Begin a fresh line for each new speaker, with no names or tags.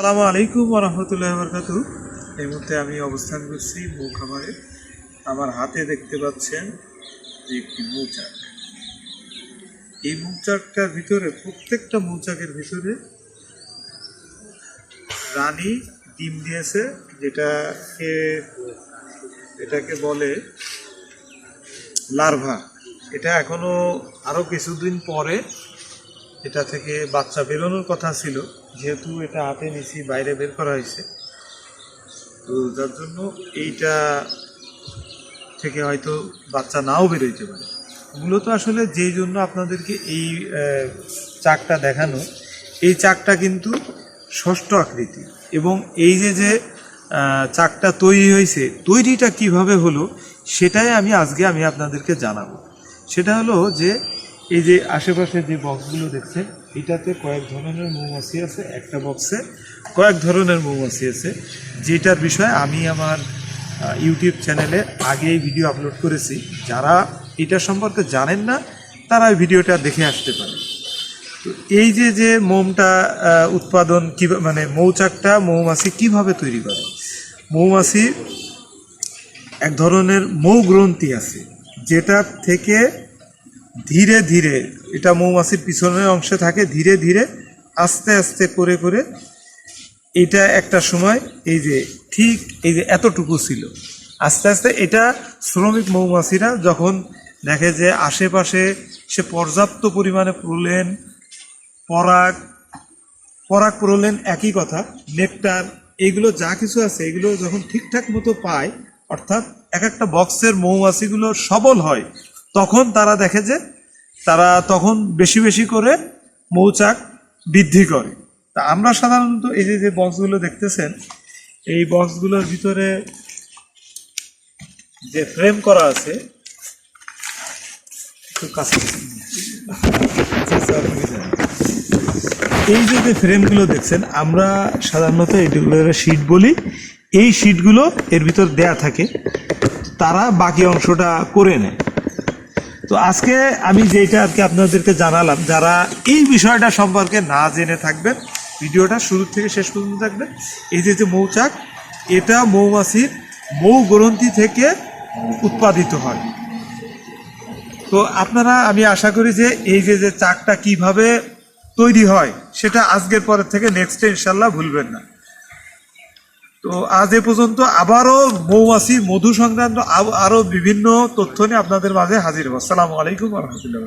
আসসালামু আলাইকুম রহমতুল্লাহ বরকাত। এই মুহূর্তে আমি অবস্থান করছি মৌ খামারে আমার হাতে দেখতে পাচ্ছেন যে একটি মৌচাক। এই মৌচাকটার ভিতরে, প্রত্যেকটা মৌচাকের ভিতরে রানী ডিম দিয়েছে, যেটাকে, এটাকে বলে লার্ভা। এটা এখনও আরও কিছুদিন পরে এটা থেকে বাচ্চা বেরোনোর কথা ছিল, যেহেতু এটা হাতে নিছি, বাইরে বের করা হয়েছে। তো যার জন্য এইটা থেকে হয়তো বাচ্চা নাও বেরোইতে পারে। মূলত আসলে যেই জন্য আপনাদেরকে এই চাকটা দেখানো, এই চাকটা কিন্তু ষষ্ঠ আকৃতি এবং এই যে যে চাকটা তৈরি হয়েছে, তৈরিটা কীভাবে হলো, সেটাই আমি আজকে আমি আপনাদেরকে জানাব। সেটা হলো যে এই যে আশেপাশে যে বক্সগুলো দেখছেন, এটাতে কয়েক ধরনের মৌমাছি আছে, একটা বক্সে কয়েক ধরনের মৌমাছি আছে। যেটার বিষয়ে আমি আমার ইউটিউব চ্যানেলে আগেই ভিডিও আপলোড করেছি। যারা এটা সম্পর্কে জানেন না, তারা ভিডিওটা দেখে আসতে পারে তো এই যে যে মোমটা উৎপাদন কীভাবে মানে মৌচাকটা, মৌমাছি কীভাবে তৈরি করে? মৌমাছি এক ধরনের মৌ গ্রন্থি আছে, যেটা থেকে ধীরে ধীরে, এটা মৌমাছির পিছনের অংশে থাকে, ধীরে ধীরে, আস্তে আস্তে করে করে, এটা একটা সময়, এই যে ঠিক এই যে এতটুকু ছিল। আস্তে আস্তে এটা শ্রমিক মৌমাছিরা যখন দেখে যে আশেপাশে সে পর্যাপ্ত পরিমাণে প্রলেন, পরাগ পরাগ প্রলেন একই কথা নেকটার এগুলো যা কিছু আছে, এগুলো যখন ঠিকঠাক মতো পায়, অর্থাৎ এক একটা বক্সের মৌমাছিগুলো সবল হয় তখন তারা দেখে যে তারা তখন বেশি বেশি করে মৌচাক বৃদ্ধি করে। তা আমরা সাধারণত এই যে যে বক্সগুলো দেখতেছেন, এই বক্সগুলোর ভিতরে যে ফ্রেম করা আছে এই যে যে ফ্রেমগুলো দেখছেন, আমরা সাধারণত এগুলোর শিট বলি। এই শিটগুলো এর ভিতর দেয়া থাকে, তারা বাকি অংশটা করে নেয়। তো আজকে আমি যেটা আর কি আপনাদেরকে জানালাম, যারা এই বিষয়টা সম্পর্কে না জেনে থাকবেন, ভিডিওটা শুরু থেকে শেষ পর্যন্ত থাকবে এই যে যে মৌচাক, এটা মৌমাছির মৌ গ্রন্থি থেকে উৎপাদিত হয়। তো আপনারা, আমি আশা করি যে এই যে যে চাকটা কীভাবে তৈরি হয়, সেটা আজকের পরের থেকে নেক্সটে ইনশাল্লাহ ভুলবেন না। তো আজ এ পর্যন্ত আবারও মৌমাছি, মধু সংক্রান্ত আরও আরও বিভিন্ন তথ্য নিয়ে আপনাদের মাঝে হাজির হব। আসসালামু আলাইকুম রহমতুল্লাহ